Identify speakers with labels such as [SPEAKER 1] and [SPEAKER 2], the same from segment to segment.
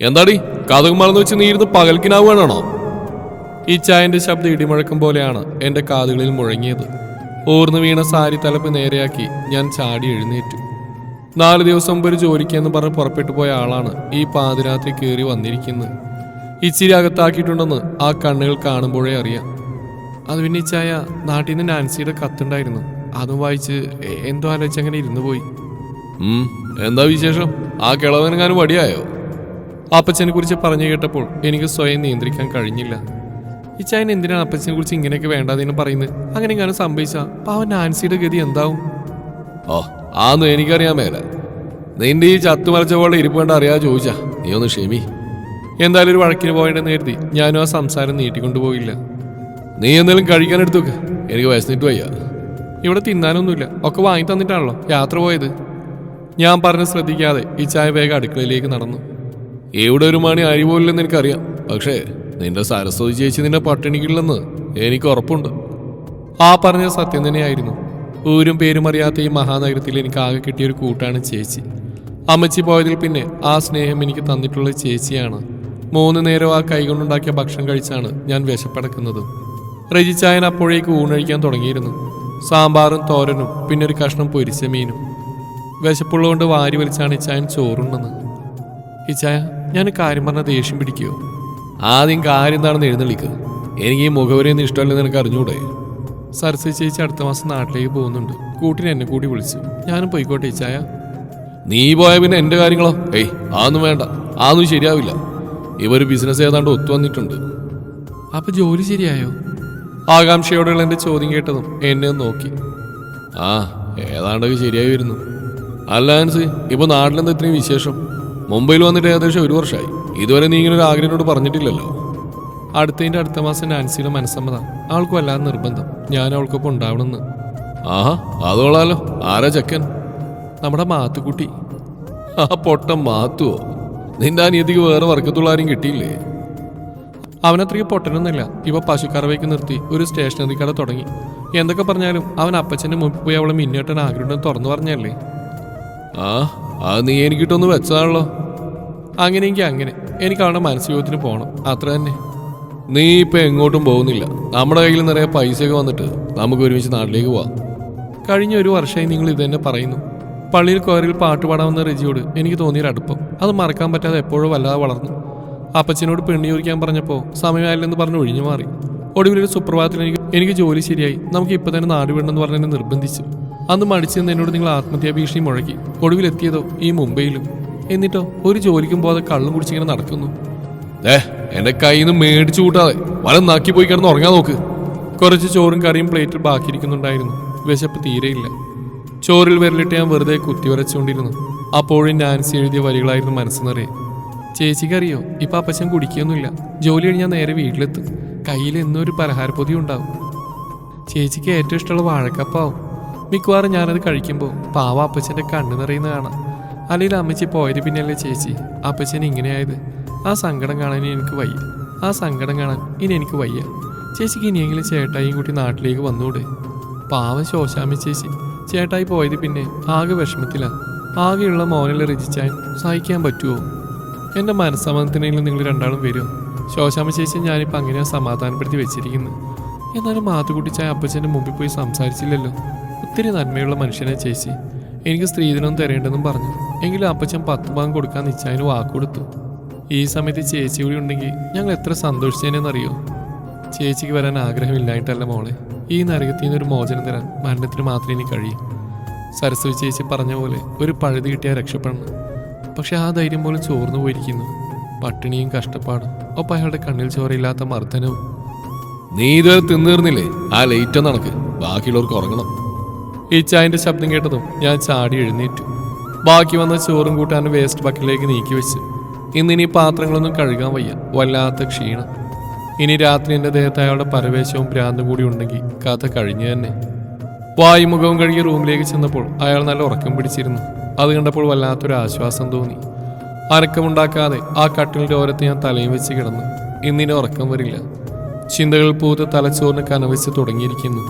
[SPEAKER 1] എന്താടി? കഥക് മറന്നു വെച്ച് നീ ഇരുന്ന് പകൽക്കിനാവുകയാണോ ഈ ചായന്റെ ശബ്ദം ഇടിമുഴക്കം പോലെയാണ് എന്റെ കാതുകളിൽ മുഴങ്ങിയത്. ഊർന്നു വീണ സാരി തലപ്പ് നേരെയാക്കി ഞാൻ ചാടി എഴുന്നേറ്റു. നാല് ദിവസം മുമ്പ് ഒരു ജോലിക്കെന്ന് പറഞ്ഞ് പുറപ്പെട്ടു പോയ ആളാണ് ഈ പാതിരാത്രി കയറി വന്നിരിക്കുന്നത്. ഇച്ചിരി അകത്താക്കിയിട്ടുണ്ടെന്ന് ആ കണ്ണുകൾ കാണുമ്പോഴേ അറിയാം. അത് പിന്നെ ഇച്ചായ ചായ നാട്ടിൽ നിന്ന് നാൻസിയുടെ കത്തുണ്ടായിരുന്നു. അതും വായിച്ച് എന്തോ ആലോചിച്ച് അങ്ങനെ ഇരുന്നു പോയി. എന്താ വിശേഷം? ആ കിളവനെങ്ങാനും വടിയായോ അപ്പച്ചനെ കുറിച്ച് പറഞ്ഞു കേട്ടപ്പോൾ എനിക്ക് സ്വയം നിയന്ത്രിക്കാൻ കഴിഞ്ഞില്ല. ഈ ഇച്ചായൻ എന്തിനാണ് അപ്പച്ചനെ കുറിച്ച് ഇങ്ങനെയൊക്കെ വേണ്ടാതെന്ന് പറയുന്നത്? അങ്ങനെ ഇങ്ങനെ സംഭവിച്ച പാവൻ നാൻസിയുടെ ഗതി എന്താവും? ഓ ആന്ന് എനിക്കറിയാൻ മേല. നിന്റെ ഈ ചത്തുമലച്ച പോലെ ഇരിപ്പ് കണ്ട് അറിയാതെ ചോദിച്ചാ. നീ ഒന്ന് ക്ഷമി. എന്തായാലും ഒരു വഴക്കിന് പോകേണ്ടെന്ന് കരുതി ഞാനും ആ സംസാരം നീട്ടിക്കൊണ്ടുപോയില്ല നീ എന്തെങ്കിലും കഴിക്കാൻ എടുത്തു വെക്ക് എനിക്ക് വിശന്നിട്ട് വയ്യ. ഇവിടെ തിന്നാനൊന്നുമില്ല. ഒക്കെ വാങ്ങി തന്നിട്ടാണല്ലോ യാത്ര പോയത്. ഞാൻ പറഞ്ഞ് ശ്രദ്ധിക്കാതെ ഈ ചായ വേഗം അടുക്കളയിലേക്ക് നടന്നു. എവിടെ ഒരു മണി അരി പോലില്ലെന്ന് എനിക്കറിയാം. പക്ഷേ നിന്റെ സരസ്വതി ചേച്ചി നിന്നെ പട്ടിണിക്കില്ലെന്ന് എനിക്ക് ഉറപ്പുണ്ട്. ആ പറഞ്ഞ സത്യം തന്നെയായിരുന്നു. ഊരും പേരും അറിയാത്ത ഈ മഹാനഗരത്തിൽ എനിക്ക് ആകെ കിട്ടിയ ഒരു കൂട്ടാണ് ചേച്ചി. അമ്മച്ചി പോയതിൽ പിന്നെ ആ സ്നേഹം എനിക്ക് തന്നിട്ടുള്ള ചേച്ചിയാണ്. മൂന്ന് നേരം ആ കൈകൊണ്ടുണ്ടാക്കിയ ഭക്ഷണം കഴിച്ചാണ് ഞാൻ വിശപ്പടക്കുന്നത്. രജിച്ചായൻ അപ്പോഴേക്ക് ഊണഴിക്കാൻ തുടങ്ങിയിരുന്നു. സാമ്പാറും തോരനും പിന്നെ ഒരു കഷ്ണം പൊരിച്ച മീനും. വിശപ്പുള്ളതുകൊണ്ട് വാരി വലിച്ചാണ് ഇച്ചായൻ ചോറുണ്ടെന്ന് ഇച്ചായ ഞാൻ കാര്യം പറഞ്ഞ ദേഷ്യം പിടിക്കുമോ ആദ്യം കാര്യം എന്താണെന്ന് എഴുന്നള്ളിക്കുക എനിക്ക് ഈ മുഖവരെയൊന്നും ഇഷ്ടമല്ലെന്ന് നിനക്ക് അറിഞ്ഞൂടെ? സരസ്വതി ചേച്ചി അടുത്ത മാസം നാട്ടിലേക്ക് പോകുന്നുണ്ട്. കൂട്ടിന് എന്നെ കൂടി വിളിച്ചു. ഞാനും പോയിക്കോട്ടെ ചായ? നീ പോയ പിന്നെ എന്റെ കാര്യങ്ങളോ? ഏയ് അതൊന്നും വേണ്ട. അതൊന്നും ശരിയാവില്ല. ഇവർ ബിസിനസ് ഏതാണ്ട് ഒത്തു വന്നിട്ടുണ്ട്. അപ്പൊ ജോലി ശരിയായോ? ആകാംക്ഷയോടെയുള്ള എന്റെ ചോദ്യം കേട്ടതും എന്നെ നോക്കി. ആ ഏതാണ്ടൊക്കെ ശരിയായി വരുന്നു. അല്ല ആൻസി ഇപ്പൊ നാട്ടിലെന്താ ഇത്രയും വിശേഷം? മുംബൈയിൽ വന്നിട്ട് ഏകദേശം ഒരു വർഷമായി ഇതുവരെ നീ ഇങ്ങനെ ഒരു ആഗ്രഹത്തോട് പറഞ്ഞിട്ടില്ലല്ലോ. അടുത്തതിന്റെ അടുത്ത മാസം നാൻസിയുടെ മനസ്സമ്മത. അവൾക്ക് വല്ലാതെ നിർബന്ധം. ഞാൻ അവൾക്കൊപ്പം ഉണ്ടാവണമെന്ന്. ആഹാ അതോളാലോ ആരാ ചെക്കൻ? നമ്മുടെ മാത്തുക്കുട്ടി. ആ പൊട്ട മാത്തുവോ? നിന്റെ അനിയത്തിക്ക് വേറെ വർക്കത്തുള്ള ആരും കിട്ടിയില്ലേ? അവനത്രയ്ക്ക് പൊട്ടനൊന്നുമില്ല. ഇവ പശുക്കറവയ്ക്ക് നിർത്തി ഒരു സ്റ്റേഷനറി കട തുടങ്ങി. എന്തൊക്കെ പറഞ്ഞാലും അവൻ അപ്പച്ചന്റെ മുമ്പിൽ പോയി അവളെ മിന്നേട്ടൻ ആഗ്രഹം തുറന്നു പറഞ്ഞല്ലേ? ആ അത് നീ എനിക്കിട്ടൊന്ന് വെച്ചതാണല്ലോ. അങ്ങനെയെങ്കിൽ അങ്ങനെ. എനിക്ക് അവളുടെ മനസ്സുയോഗത്തിന് പോകണം അത്ര തന്നെ. നീ ഇപ്പൊ എങ്ങോട്ടും പോകുന്നില്ല. നമ്മുടെ കയ്യിൽ നിറയെ പൈസയൊക്കെ വന്നിട്ട് നമുക്ക് ഒരുമിച്ച് നാട്ടിലേക്ക് പോവാം. കഴിഞ്ഞ ഒരു വർഷമായി നിങ്ങൾ ഇത് തന്നെ പറയുന്നു. പള്ളിയിൽ കോയറിൽ പാട്ട് പാടാമെന്ന റെജിയോട് എനിക്ക് തോന്നിയൊരടുപ്പം അത് മറക്കാൻ പറ്റാതെ എപ്പോഴും വല്ലാതെ വളർന്നു. അപ്പച്ചനോട് പെണ്ണി ചോദിക്കാൻ പറഞ്ഞപ്പോൾ സമയമായില്ലെന്ന് പറഞ്ഞ് ഒഴിഞ്ഞു മാറി. ഒടുവിലൊരു സുപ്രഭാതത്തിൽ എനിക്ക് എനിക്ക് ജോലി ശരിയായി. നമുക്ക് ഇപ്പൊ തന്നെ നാട് വിടണമെന്ന് പറഞ്ഞ് നിർബന്ധിച്ചു. അന്ന് മടിച്ചു നിന്ന് എന്നോട് നിങ്ങൾ ആത്മഹത്യാ ഭീഷണി മുഴക്കി. ഒടുവിലെത്തിയതോ ഈ മുംബൈയിലും. എന്നിട്ടോ ഒരു ജോലിക്കും പോകാതെ കള്ളും കുടിച്ചിങ്ങനെ നടക്കുന്നു. ഏ എന്റെ കയ്യിൽ നിന്ന് മേടിച്ചു കൂട്ടാതെ വല നാക്കി പോയി കിടന്ന് ഉറങ്ങാൻ നോക്ക്. കുറച്ച് ചോറും കറിയും പ്ലേറ്റിൽ ബാക്കിയിരിക്കുന്നുണ്ടായിരുന്നു. വിശപ്പ് തീരെയില്ല. ചോറിൽ വിരലിട്ട് ഞാൻ വെറുതെ കുത്തി വരച്ചുകൊണ്ടിരുന്നു അപ്പോഴും നാൻസി എഴുതിയ വരികളായിരുന്നു മനസ്സ് നിറയെ ചേച്ചിക്കറിയോ ഇപ്പൊ അപ്പച്ചൻ കുടിക്കുകയൊന്നുമില്ല. ജോലി കഴിഞ്ഞാൽ നേരെ വീട്ടിലെത്തും. കയ്യിൽ എന്നും ഒരു പലഹാരപ്പൊതി ഉണ്ടാവും. ചേച്ചിക്ക് ഏറ്റവും ഇഷ്ടമുള്ള വാഴക്കപ്പാവും. മിക്കവാറും ഞാനത് കഴിക്കുമ്പോൾ പാവ അപ്പച്ചന്റെ കണ്ണ് നിറയുന്ന കാണാം. അല്ലെങ്കിൽ അമ്മച്ചി പോയത് പിന്നെയല്ലേ ചേച്ചി? അപ്പച്ചൻ ഇങ്ങനെയായത്. ആ സങ്കടം കാണാൻ എനിക്ക് വയ്യ. ആ സങ്കടം കാണാൻ ഇനി എനിക്ക് വയ്യ. ചേച്ചിക്ക് ഇനിയെങ്കിലും ചേട്ടായിയും കൂട്ടി നാട്ടിലേക്ക് വന്നൂടെ? പാവം ശോശാമ്മ ചേച്ചി. ചേട്ടായി പോയത് പിന്നെ ആകെ വിഷമത്തിലാണ് ആകെയുള്ള മോനിൽ രചിച്ചാൻ സഹിക്കാൻ പറ്റുമോ എന്റെ മനസ്സമ്മതത്തിനെങ്കിലും നിങ്ങൾ രണ്ടാളും വരുമോ ശോശാമ്മ ചേച്ചി ഞാനിപ്പോൾ അങ്ങനെയാണ് സമാധാനപ്പെടുത്തി വെച്ചിരിക്കുന്നത് എന്നാലും മാത്തുകുട്ടിച്ചായ അപ്പച്ചന്റെ മുമ്പിൽ പോയി സംസാരിച്ചില്ലല്ലോ. ഒത്തിരി നന്മയുള്ള മനുഷ്യനെ ചേച്ചി. എനിക്ക് സ്ത്രീധനം തരേണ്ടെന്നും പറഞ്ഞു. എങ്കിലും അപ്പച്ചൻ പത്ത് ഭാഗം കൊടുക്കാൻ നിശ്ചയന് വാക്കുകൊടുത്തു ഈ സമയത്ത് ചേച്ചി കൂടി ഉണ്ടെങ്കിൽ ഞങ്ങൾ എത്ര സന്തോഷിച്ചതിനെന്നറിയോ ചേച്ചിക്ക് വരാൻ ആഗ്രഹമില്ലായിട്ടല്ല മോളെ. ഈ നരകത്തിൽ നിന്നൊരു മോചനം തരാൻ മരണത്തിന് മാത്രമേ ഇനി കഴിയും. സരസ്വതി ചേച്ചി പറഞ്ഞ പോലെ ഒരു പഴുതി കിട്ടിയാൽ രക്ഷപ്പെടണം. പക്ഷെ ആ ധൈര്യം പോലും ചോർന്നു പോയിരിക്കുന്നു. പട്ടിണിയും കഷ്ടപ്പാടും ഒപ്പം അയാളുടെ കണ്ണിൽ ചോരയില്ലാത്ത മർദ്ദനവും. നീ ഇതുവരെ തിന്നീർന്നില്ലേ ആ ലേറ്റ് നടക്ക്. ബാക്കിയുള്ളവർക്ക് ഉറങ്ങണം. ഈ ചായന്റെ ശബ്ദം കേട്ടതും ഞാൻ ചാടി എഴുന്നേറ്റു. ബാക്കി വന്ന ചോറും കൂട്ടാനും വേസ്റ്റ് ബക്കറ്റിലേക്ക് നീക്കി വെച്ച്. ഇന്നിനി പാത്രങ്ങളൊന്നും കഴുകാൻ വയ്യ. വല്ലാത്ത ക്ഷീണം. ഇനി രാത്രി എന്റെ ദേഹത്ത് അയാളുടെ പരവേശവും ഭ്രാന്തും കൂടി ഉണ്ടെങ്കിൽ കഥ കഴിഞ്ഞു തന്നെ. വായുമുഖവും കഴുകി റൂമിലേക്ക് ചെന്നപ്പോൾ അയാൾ നല്ല ഉറക്കം പിടിച്ചിരുന്നു. അത് കണ്ടപ്പോൾ വല്ലാത്തൊരു ആശ്വാസം തോന്നി. അരക്കമുണ്ടാക്കാതെ ആ കട്ടിലിന്റെ ഓരത്ത് ഞാൻ തലയും വെച്ച് കിടന്നു. ഇന്നിനി ഉറക്കം വരില്ല. ചിന്തകൾ പൂത്ത് തലച്ചോറിന് കനവച്ച് തുടങ്ങിയിരിക്കുന്നു.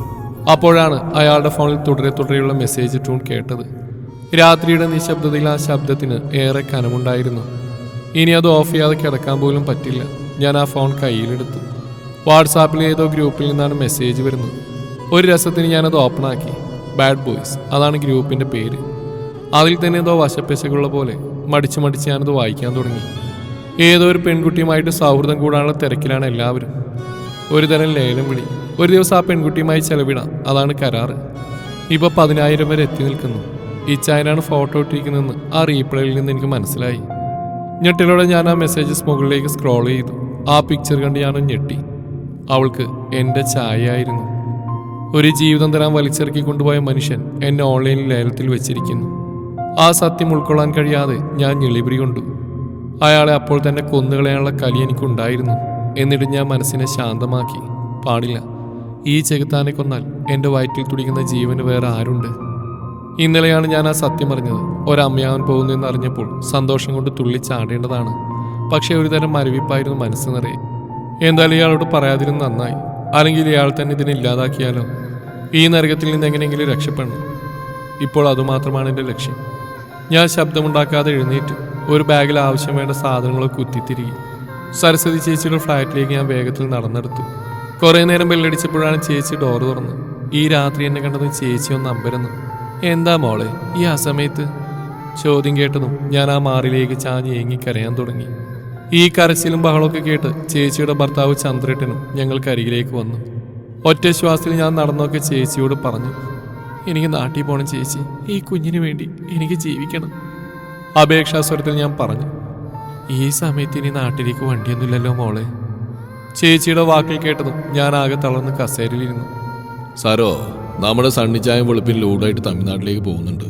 [SPEAKER 1] അപ്പോഴാണ് അയാളുടെ ഫോണിൽ തുടരെ തുടരെയുള്ള മെസ്സേജ് ടൂൺ കേട്ടത്. രാത്രിയുടെ നിശബ്ദതയിൽ ആ ശബ്ദത്തിന് ഏറെ കനമുണ്ടായിരുന്നു. ഇനി അത് ഓഫ് ചെയ്യാതെ കിടക്കാൻ പോലും പറ്റില്ല. ഞാൻ ആ ഫോൺ കയ്യിലെടുത്തു. വാട്സാപ്പിൽ ഏതോ ഗ്രൂപ്പിൽ നിന്നാണ് മെസ്സേജ് വരുന്നത്. ഒരു രസത്തിന് ഞാനത് ഓപ്പണാക്കി ബാഡ് ബോയ്സ് അതാണ് ഗ്രൂപ്പിന്റെ പേര്. അതിൽ തന്നെ ഏതോ വശപ്പശകുള്ള പോലെ മടിച്ച് മടിച്ച് ഞാനത് വായിക്കാൻ തുടങ്ങി. ഏതോ ഒരു പെൺകുട്ടിയുമായിട്ട് സൗഹൃദം കൂടാനുള്ള തിരക്കിലാണ് എല്ലാവരും. ഒരു തരം ലേലം വിളി. ഒരു ദിവസം ആ പെൺകുട്ടിയുമായി ചെലവിടാം. അതാണ് കരാറ്. ഇപ്പോൾ പതിനായിരം വരെ എത്തി നിൽക്കുന്നു. ഇച്ചായനാണ് ഫോട്ടോ ഇട്ടിരിക്കുന്നതെന്ന് ആ റീപ്ലേയിൽ നിന്ന് എനിക്ക് മനസ്സിലായി. ഞെട്ടിലൂടെ ഞാൻ ആ മെസ്സേജസ് മുകളിലേക്ക് സ്ക്രോൾ ചെയ്തു. ആ പിക്ചർ കണ്ട് ഞാനും ഞെട്ടി. അവൾക്ക് എന്റെ ചായയായിരുന്നു ഒരു ജീവിതം തരാൻ വലിച്ചിറക്കി കൊണ്ടുപോയ മനുഷ്യൻ എന്നെ ഓൺലൈൻ ലേലത്തിൽ വെച്ചിരിക്കുന്നു. ആ സത്യം ഉൾക്കൊള്ളാൻ കഴിയാതെ ഞാൻ ഞെളിപിരി കൊണ്ടു. അയാളെ അപ്പോൾ തന്നെ കൊന്നുകളയാനുള്ള കലി എനിക്കുണ്ടായിരുന്നു. എന്നിട്ട് ഞാൻ മനസ്സിനെ ശാന്തമാക്കി. പാടില്ല. ഈ ചെകുത്താനെ കൊന്നാൽ എന്റെ വയറ്റിൽ തുടിക്കുന്ന ജീവന് വേറെ ആരുണ്ട്? ഇന്നലെയാണ് ഞാൻ ആ സത്യം അറിഞ്ഞത്. ഒരമ്മയാവൻ പോകുന്നു എന്ന് അറിഞ്ഞപ്പോൾ സന്തോഷം കൊണ്ട് തുള്ളി ചാടേണ്ടതാണ്. പക്ഷേ ഒരുതരം മരവിപ്പായിരുന്നു മനസ്സ് നിറയെ. എന്തായാലും ഇയാളോട് പറയാതിരുന്ന് നന്നായി. അല്ലെങ്കിൽ ഇയാൾ തന്നെ ഇതിനെ ഇല്ലാതാക്കിയാലോ? ഈ നരകത്തിൽ നിന്ന് എങ്ങനെയെങ്കിലും രക്ഷപ്പെടണം. ഇപ്പോൾ അതുമാത്രമാണ് എന്റെ ലക്ഷ്യം. ഞാൻ ശബ്ദമുണ്ടാക്കാതെ എഴുന്നേറ്റ്. ഒരു ബാഗിൽ ആവശ്യം വേണ്ട സാധനങ്ങളൊക്കെ കുത്തിത്തിരികി സരസ്വതി ചേച്ചിയുടെ ഫ്ലാറ്റിലേക്ക് ഞാൻ വേഗത്തിൽ നടന്നെടുത്തു. കുറേ നേരം ബെല്ലടിച്ചപ്പോഴാണ് ചേച്ചി ഡോർ തുറന്നത്. ഈ രാത്രി എന്നെ കണ്ടത് ചേച്ചി ഒന്ന് അമ്പരന്നു. എന്താ മോളെ ഈ ആ സമയത്ത് ചോദ്യം കേട്ടതും ഞാൻ ആ മാറിലേക്ക് ചാഞ്ഞ് ഏങ്ങി കരയാൻ തുടങ്ങി. ഈ കരച്ചിലും ബഹളമൊക്കെ കേട്ട് ചേച്ചിയുടെ ഭർത്താവ് ചന്ദ്രേട്ടനും ഞങ്ങൾക്കരികിലേക്ക് വന്നു. ഒറ്റ ശ്വാസത്തിൽ ഞാൻ നടന്നൊക്കെ ചേച്ചിയോട് പറഞ്ഞു എനിക്ക് നാട്ടിൽ പോകണം ചേച്ചി. ഈ കുഞ്ഞിന് വേണ്ടി എനിക്ക് ജീവിക്കണം. അപേക്ഷാസ്വരത്തിൽ ഞാൻ പറഞ്ഞു ഈ സമയത്ത് ഇനി നാട്ടിലേക്ക് വണ്ടിയൊന്നുമില്ലല്ലോ മോളെ. ചേച്ചിയുടെ വാക്കിൽ കേട്ടതും ഞാൻ ആകെ തളർന്ന് കസേരയിലിരുന്നു.
[SPEAKER 2] സാരോ നമ്മുടെ സണ്ണിച്ചായം വെളുപ്പിൽ ലോഡായിട്ട് തമിഴ്നാട്ടിലേക്ക് പോകുന്നുണ്ട്.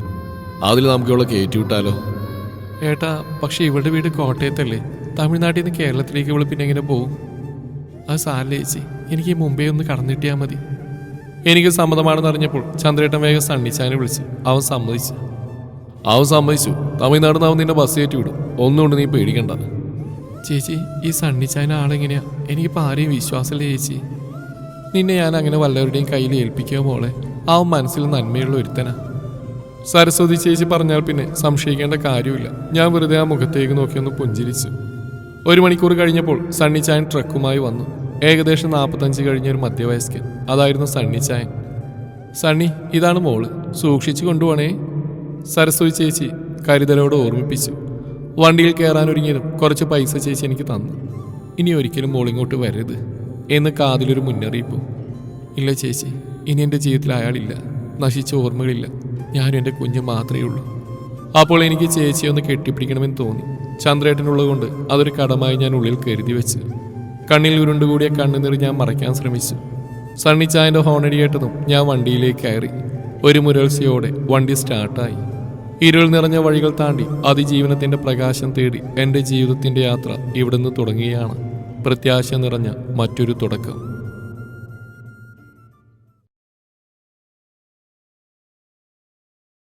[SPEAKER 2] അതിൽ നമുക്ക് ഇവിടെ കയറ്റി വിട്ടാലോ?
[SPEAKER 1] ഏട്ടാ പക്ഷെ ഇവളുടെ വീട് കോട്ടയത്തല്ലേ? തമിഴ്നാട്ടിൽ നിന്ന് കേരളത്തിലേക്ക് ഇവൾ പിന്നെ എങ്ങനെ പോകും? അത് സാലേച്ചി ചേച്ചി എനിക്ക് മുംബൈ ഒന്ന് കടന്നിട്ടിയാൽ മതി. എനിക്ക് സമ്മതമാണെന്ന് അറിഞ്ഞപ്പോൾ ചന്ദ്രേട്ടൻ വേഗം സണ്ണിച്ചാനെ വിളിച്ച് അവൻ സമ്മതിച്ചു.
[SPEAKER 2] അവൻ സമ്മതിച്ചു. തമിഴ്നാട് നിന്ന് അവൻ നിന്നെ ബസ് കയറ്റി വിടും. ഒന്നുകൊണ്ട് നീ പേടിക്കണ്ട.
[SPEAKER 1] ചേച്ചി ഈ സണ്ണിച്ചായന ആളെങ്ങനെയാ? എനിക്കിപ്പോൾ ആരെയും വിശ്വാസമില്ല ചേച്ചി. നിന്നെ ഞാൻ അങ്ങനെ വല്ലവരുടെയും കയ്യിൽ ഏൽപ്പിക്കുക മോളെ? അവൻ മനസ്സിൽ നന്മയുള്ള ഒരുത്തനാ. സരസ്വതി ചേച്ചി പറഞ്ഞാൽ പിന്നെ സംശയിക്കേണ്ട കാര്യമില്ല. ഞാൻ വെറുതെ ആ മുഖത്തേക്ക് നോക്കിയൊന്ന് പുഞ്ചിരിച്ചു. ഒരു മണിക്കൂർ കഴിഞ്ഞപ്പോൾ സണ്ണി ചായൻ ട്രക്കുമായി വന്നു. ഏകദേശം നാൽപ്പത്തഞ്ച് കഴിഞ്ഞ ഒരു മധ്യവയസ്കൻ. അതായിരുന്നു സണ്ണി ചായൻ. സണ്ണി ഇതാണ് മോൾ. സൂക്ഷിച്ചു കൊണ്ടുപോണേ. സരസ്വതി ചേച്ചി കരുതലോട് ഓർമ്മിപ്പിച്ചു. വണ്ടിയിൽ കയറാൻ ഒരുങ്ങിയതും കുറച്ച് പൈസ ചേച്ചി എനിക്ക് തന്നു. ഇനി ഒരിക്കലും മോളിങ്ങോട്ട് വരരുത്. എന്ന് കാതിലൊരു മുന്നറിയിപ്പ്. ഇല്ല ചേച്ചി ഇനി എന്റെ ജീവിതത്തിൽ അയാളില്ല. നശിച്ച ഓർമ്മകളില്ല. ഞാനും എന്റെ കുഞ്ഞ് മാത്രമേ ഉള്ളൂ. അപ്പോൾ എനിക്ക് ചേച്ചിയെ ഒന്ന് കെട്ടിപ്പിടിക്കണമെന്ന് തോന്നി. ചന്ദ്രേട്ടനുള്ളതുകൊണ്ട് അതൊരു കടമായി ഞാൻ ഉള്ളിൽ കരുതി വെച്ച്. കണ്ണിൽ ഉരുണ്ടുകൂടിയ കണ്ണുനീർ ഞാൻ മറയ്ക്കാൻ ശ്രമിച്ചു. സണ്ണിച്ചായന്റെ ഹോണടി കേട്ടതും ഞാൻ വണ്ടിയിലേക്ക് കയറി. ഒരു മുരൾസിയോടെ വണ്ടി സ്റ്റാർട്ടായി. ഇരുൾ നിറഞ്ഞ വഴികൾ താണ്ടി അതിജീവനത്തിന്റെ പ്രകാശം തേടി എന്റെ ജീവിതത്തിന്റെ യാത്ര ഇവിടുന്ന് തുടങ്ങുകയാണ്. പ്രത്യാശ നിറഞ്ഞ മറ്റൊരു തുടക്കം.